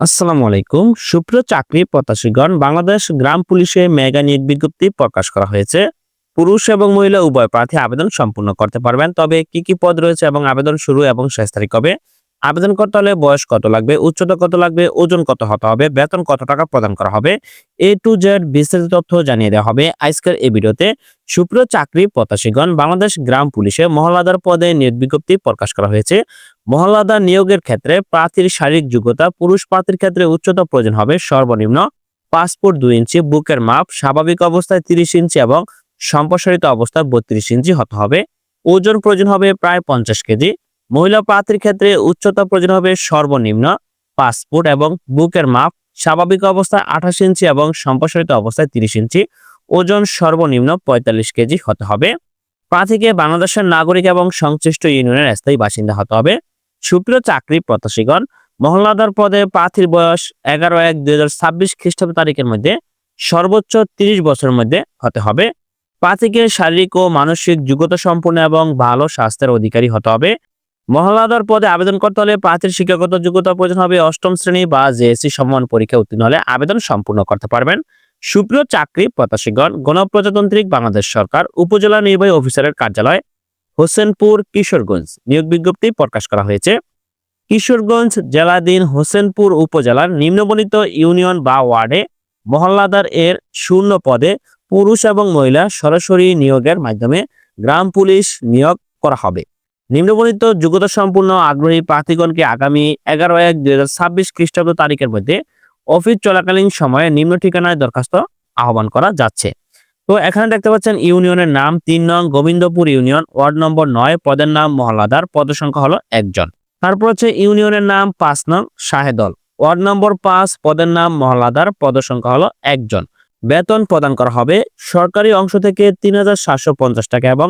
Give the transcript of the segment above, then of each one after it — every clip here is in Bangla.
আসসালামু আলাইকুম। সুপ্রিয় চাকরি প্রত্যাশীগণ, বাংলাদেশ গ্রাম পুলিশে মেগা নিয়োগ বিজ্ঞপ্তি প্রকাশ করা হয়েছে। পুরুষ এবং মহিলা উভয় প্রার্থী আবেদন সম্পূর্ণ করতে পারবেন, তবে কি কি পদ রয়েছে এবং আবেদন শুরু এবং শেষ তারিখ কবে? আবেদন করতে হলে বয়স কত লাগবে, উচ্চতা কত লাগবে, ওজন কত হতে হবে, বেতন কত টাকা প্রদান করা হবে, এ টু জেড বিস্তারিত তথ্য জানিয়ে দেওয়া হবে আজকের এই ভিডিওতে। সুপ্রিয় চাকরি প্রত্যাশীগণ, বাংলাদেশ গ্রাম পুলিশে মহলাদার পদে নিয়োগ বিজ্ঞপ্তি প্রকাশ করা হয়েছে। মহলাদার নিয়োগের ক্ষেত্রে প্রার্থীর শারীরিক যোগ্যতা, পুরুষ প্রার্থীর ক্ষেত্রে উচ্চতা প্রয়োজন হবে সর্বনিম্ন পাসপোর্ট দুই ইঞ্চি, বুকের মাপ স্বাভাবিক অবস্থায় তিরিশ ইঞ্চি এবং সম্প্রসারিত অবস্থায় বত্রিশ ইঞ্চি হতে হবে। ওজন প্রয়োজন হবে প্রায় পঞ্চাশ কেজি। মহিলা প্রার্থীর ক্ষেত্রে উচ্চতা প্রয়োজন হবে সর্বনিম্ন পাসপোর্ট এবং বুকের মাপ স্বাভাবিক অবস্থায় আঠাশ ইঞ্চি এবং সম্প্রসারিত অবস্থায় তিরিশ ইঞ্চি। ওজন সর্বনিম্ন পঁয়তাল্লিশ কেজি হতে হবে। প্রার্থীকে বাংলাদেশের নাগরিক এবং সংশ্লিষ্ট ইউনিয়নের স্থায়ী বাসিন্দা হতে হবে। সুপ্রিয় চাকরি প্রত্যাশীগণ মহল্লাদার পদে প্রার্থীর বয়স এগারো এক দুই হাজার ছাব্বিশ খ্রিস্টাব্দ তারিখের মধ্যে সর্বোচ্চ তিরিশ বছরের মধ্যে হতে হবে। প্রার্থীকে শারীরিক ও মানসিক যোগ্যতা সম্পন্ন এবং ভালো স্বাস্থ্যের অধিকারী হতে হবে। মহল্লাদার পদে আবেদন করতে হলে প্রার্থীর শিক্ষাগত যোগ্যতা প্রয়োজন হবে অষ্টম শ্রেণি বা জেএসসি সম্মান পরীক্ষা উত্তীর্ণ হলে আবেদন সম্পূর্ণ করতে পারবেন। সুপ্রিয় চাকরি প্রত্যাশীগণ, গণপ্রজাতান্ত্রিক বাংলাদেশ সরকার উপজেলা নির্বাহী অফিসারের কার্যালয় হোসেনপুর, কিশোরগঞ্জ। নিয়োগ বিজ্ঞপ্তি প্রকাশ করা হয়েছে। কিশোরগঞ্জ জেলাধীন হোসেনপুর উপজেলার নিম্নবণিত ইউনিয়ন বা ওয়ার্ডে মহল্লাদার এর শূন্য পদে পুরুষ এবং মহিলা সরাসরি নিয়োগের মাধ্যমে গ্রাম পুলিশ নিয়োগ করা হবে। নিম্নবর্ণিত যোগ্যতা সম্পূর্ণ আগ্রহী প্রার্থীগণকে আগামী এগারো এক দুই হাজার ছাব্বিশ খ্রিস্টাব্দ তারিখের মধ্যে অফিস চলাকালীন সময়ে নিম্ন ঠিকানায় দরখাস্ত আহ্বান করা যাচ্ছে। তো এখানে দেখতে পাচ্ছেন ইউনিয়নের নাম তিন নং গোবিন্দপুর ইউনিয়ন, ওয়ার্ড নম্বর নয়, পদের নাম মহল্লাদার পদ সংখ্যা হলো একজন। তারপর হচ্ছে ইউনিয়নের নাম পাঁচ নং শাহেদল, ওয়ার্ড নম্বর পাঁচ, পদের নাম মহল্লাদার পদ সংখ্যা হলো একজন। বেতন প্রদান করা হবে সরকারি অংশ থেকে তিন হাজার সাতশো পঞ্চাশ টাকা এবং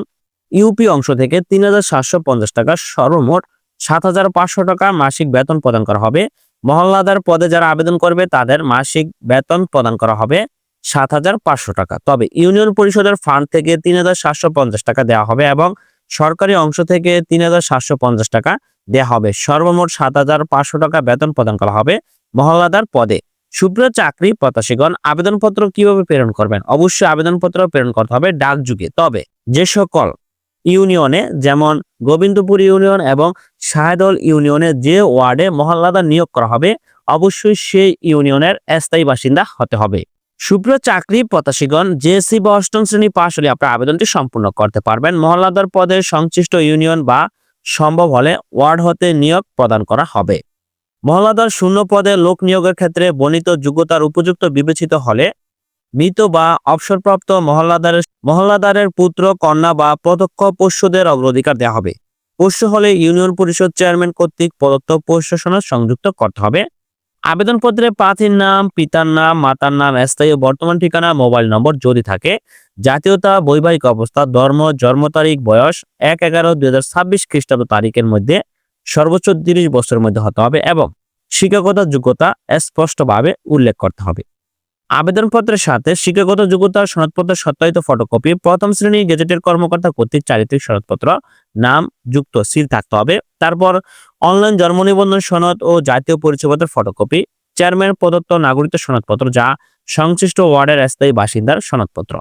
ইউপি অংশ থেকে তিন হাজার সাতশো পঞ্চাশ টাকা সর্বমোট সাত হাজার পাঁচশো টাকা মাসিক বেতন প্রদান করা হবে। মহল্লাদার পদে যারা আবেদন করবে, তাদের মাসিক বেতন প্রদান করা হবে সাত হাজার পাঁচশো টাকা। তবে ইউনিয়ন পরিষদের ফান্ড থেকে তিন হাজার সাতশো পঞ্চাশ টাকা দেওয়া হবে এবং সরকারি অংশ থেকে তিন হাজার সাতশো পঞ্চাশ টাকা দেওয়া হবে। সর্বমোট সাত হাজার পাঁচশো টাকা বেতন প্রদান করা হবে মহল্লাদার পদে। সুপ্রিয় চাকরি প্রত্যাশীগণ, আবেদনপত্র কীভাবে প্রেরণ করবেন? অবশ্যই আবেদনপত্র প্রেরণ করতে হবে ডাক যুগে তবে যে সকল ইউনিয়নে, যেমন গোবিন্দপুর ইউনিয়ন এবং শাহেদল ইউনিয়নে যে ওয়ার্ডে মহল্লাদার নিয়োগ করা হবে, অবশ্যই সেই ইউনিয়নের স্থায়ী বাসিন্দা হতে হবে। সুপ্রিয় চাকরি প্রত্যাশীগণ, জেএসসি বা অষ্টম শ্রেণি পাশ হলে আপনার আবেদনটি সম্পূর্ণ করতে পারবেন। মহল্লাদার পদে সংশ্লিষ্ট ইউনিয়ন বা সম্ভব হলে ওয়ার্ড হতে নিয়োগ প্রদান করা হবে। মহল্লাদার শূন্য পদে লোক নিয়োগের ক্ষেত্রে বর্ণিত যোগ্যতার উপযুক্ত বিবেচিত হলে মৃত বা অবসরপ্রাপ্ত মহল্লাদারের মহল্লাদারের পুত্র, কন্যা বা প্রত্যক্ষ পোষ্যদের অগ্রাধিকার দেওয়া হবে। পোষ্য হলে ইউনিয়ন পরিষদ চেয়ারম্যান কর্তৃক প্রদত্ত পোষ্য সনদ সংযুক্ত করতে হবে। আবেদনপত্রে প্রার্থীর নাম, পিতার নাম, মাতার নাম, স্থায়ী বর্তমান ঠিকানা, মোবাইল নম্বর যদি থাকে, জাতীয়তা, বৈবাহিক অবস্থা, ধর্ম, জন্ম তারিখ, বয়স এক এগারো দুই হাজার ছাব্বিশ খ্রিস্টাব্দ তারিখের মধ্যে সর্বোচ্চ তিরিশ বছরের মধ্যে হতে হবে এবং শিক্ষাগত যোগ্যতা স্পষ্টভাবে উল্লেখ করতে হবে। আবেদনপত্রের সাথে শিক্ষাগত যোগ্যতার সনদপত্রের সত্যায়িত ফটোকপি প্রথম শ্রেণি গেজেটের কর্মকর্তা কর্তৃক চারিত্রিক সনদপত্র, নাম, যুক্ত সিল থাকতে হবে। তারপর অনলাইন জন্ম নিবন্ধন সনদ ও জাতীয় পরিচয়পত্রের ফটোকপি চেয়ারম্যান প্রদত্ত নাগরিক সনদপত্র যা সংশ্লিষ্ট ওয়ার্ডের স্থায়ী বাসিন্দার সনদপত্র।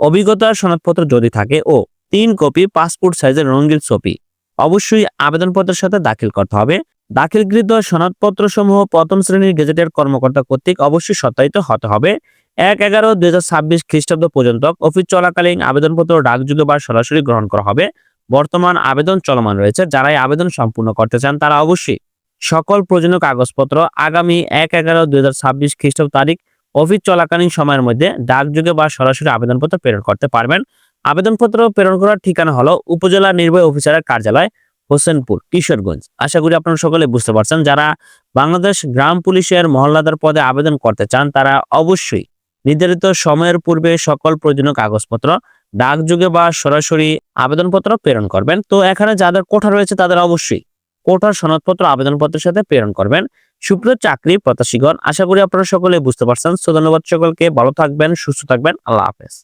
অভিজ্ঞতার সনদপত্র যদি থাকে ও তিন কপি পাসপোর্ট সাইজের রঙিন ছবি, অবশ্যই আবেদনপত্রের সাথে দাখিল করতে হবে। দাখিলকৃত সনদপত্র সমূহ প্রথম শ্রেণির গেজেটের কর্মকর্তা কর্তৃক অবশ্যই সত্যায়িত হতে হবে। এক এগারো দুই হাজার ছাব্বিশ খ্রিস্টাব্দ পর্যন্ত অফিস চলাকালীন আবেদনপত্র ডাকযোগে বা সরাসরি গ্রহণ করা হবে। বর্তমান আবেদন চলমান রয়েছে। যারাই আবেদন সম্পূর্ণ করতে চান তারা অবশ্যই সকল প্রয়োজনীয় কাগজপত্র আগামী এক এগারো দুই হাজার ছাব্বিশ খ্রিস্টাব্দ তারিখ অফিস চলাকালীন সময়ের মধ্যে ডাকযোগে বা সরাসরি আবেদনপত্র প্রেরণ করতে পারবেন। আবেদনপত্র প্রেরণ করার ঠিকানা হলো উপজেলা নির্বাহী অফিসারের কার্যালয় হোসেনপুর, কিশোরগঞ্জ। আশা করি আপনারা সকলে বুঝতে পারছেন, যারা বাংলাদেশ গ্রাম পুলিশের মহল্লাদার পদে আবেদন করতে চান, তারা অবশ্যই নির্ধারিত সময়ের পূর্বে সকল প্রয়োজনীয় কাগজপত্র, ডাকযোগে বা সরাসরি আবেদনপত্র প্রেরণ করবেন। তো এখানে যাদের কোঠা রয়েছে, তাদের অবশ্যই কোঠার সনদপত্র, আবেদনপত্রের সাথে প্রেরণ করবেন। সুপ্রিয় চাকরি প্রত্যাশীগণ, আশা করি আপনারা সকলে বুঝতে পারছেন। সো ধন্যবাদ সকলকে, ভালো থাকবেন, সুস্থ থাকবেন, আল্লাহ হাফেজ।